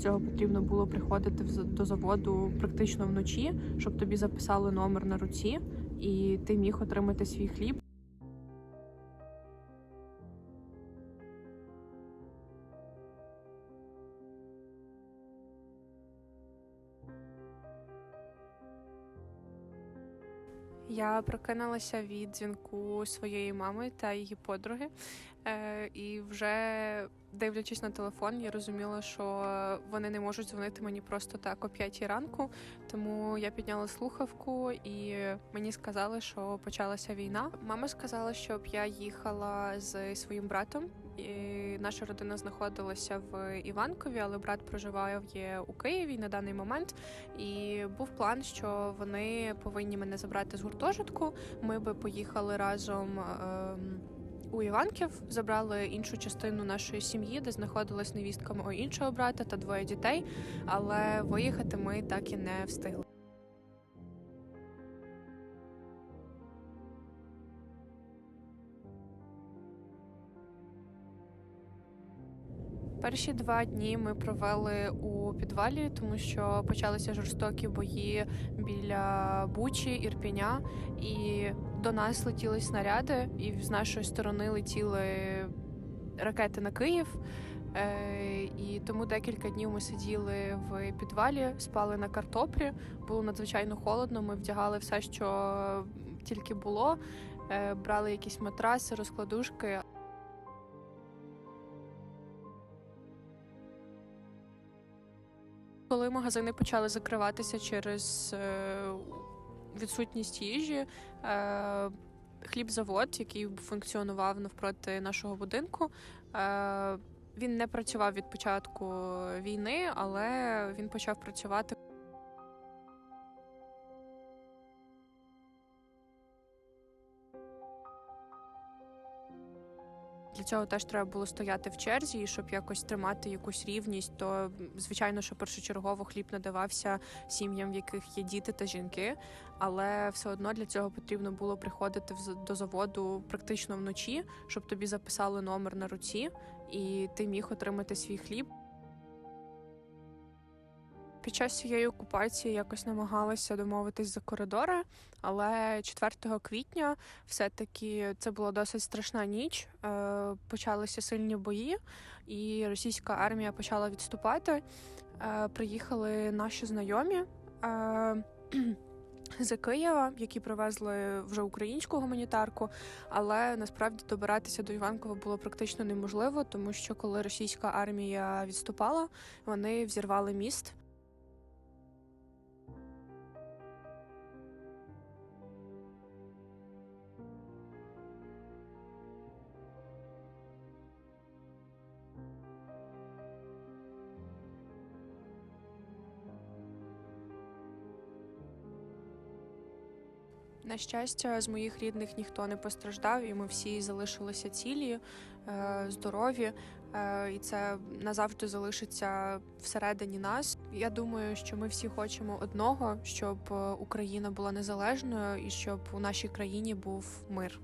цього потрібно було приходити до заводу практично вночі, щоб тобі записали номер на руці, і ти міг отримати свій хліб. Я прокинулася від дзвінку своєї мами та її подруги. Е, і вже дивлячись на телефон, я розуміла, що вони не можуть дзвонити мені просто так о п'ятій ранку. Тому я підняла слухавку і мені сказали, що почалася війна. Мама сказала, щоб я їхала з своїм братом. І наша родина знаходилася в Іванкові, але брат проживає у Києві на даний момент. І був план, що вони повинні мене забрати з гуртожитку. Ми би поїхали разом. ем, у Іванків забрали іншу частину нашої сім'ї, де знаходилась невістка мого іншого брата та двоє дітей. Але виїхати ми так і не встигли. Перші два дні ми провели у підвалі, тому що почалися жорстокі бої біля Бучі, Ірпіня, і до нас летіли снаряди, і з нашої сторони летіли ракети на Київ. Е, І тому декілька днів ми сиділи в підвалі, спали на картоплі. Було надзвичайно холодно. Ми вдягали все, що тільки було. Е, Брали якісь матраси, розкладушки. Коли магазини почали закриватися через е, відсутність їжі, е, хлібзавод, який функціонував навпроти нашого будинку, е, він не працював від початку війни, але він почав працювати. Для цього теж треба було стояти в черзі, і щоб якось тримати якусь рівність, то звичайно, що першочергово хліб надавався сім'ям, в яких є діти та жінки. Але все одно для цього потрібно було приходити до заводу практично вночі, щоб тобі записали номер на руці, і ти міг отримати свій хліб. Під час цієї окупації якось намагалася домовитись за коридори, але 4 квітня все-таки це була досить страшна ніч. Е, Почалися сильні бої, і російська армія почала відступати. Е, Приїхали наші знайомі. е, З Києва, які привезли вже українську гуманітарку, але насправді добиратися до Іванкова було практично неможливо, тому що коли російська армія відступала, вони взірвали міст. На щастя, з моїх рідних ніхто не постраждав, і ми всі залишилися цілі, е, здорові, е, і це назавжди залишиться всередині нас. Я думаю, що ми всі хочемо одного, щоб е, Україна була незалежною і щоб у нашій країні був мир.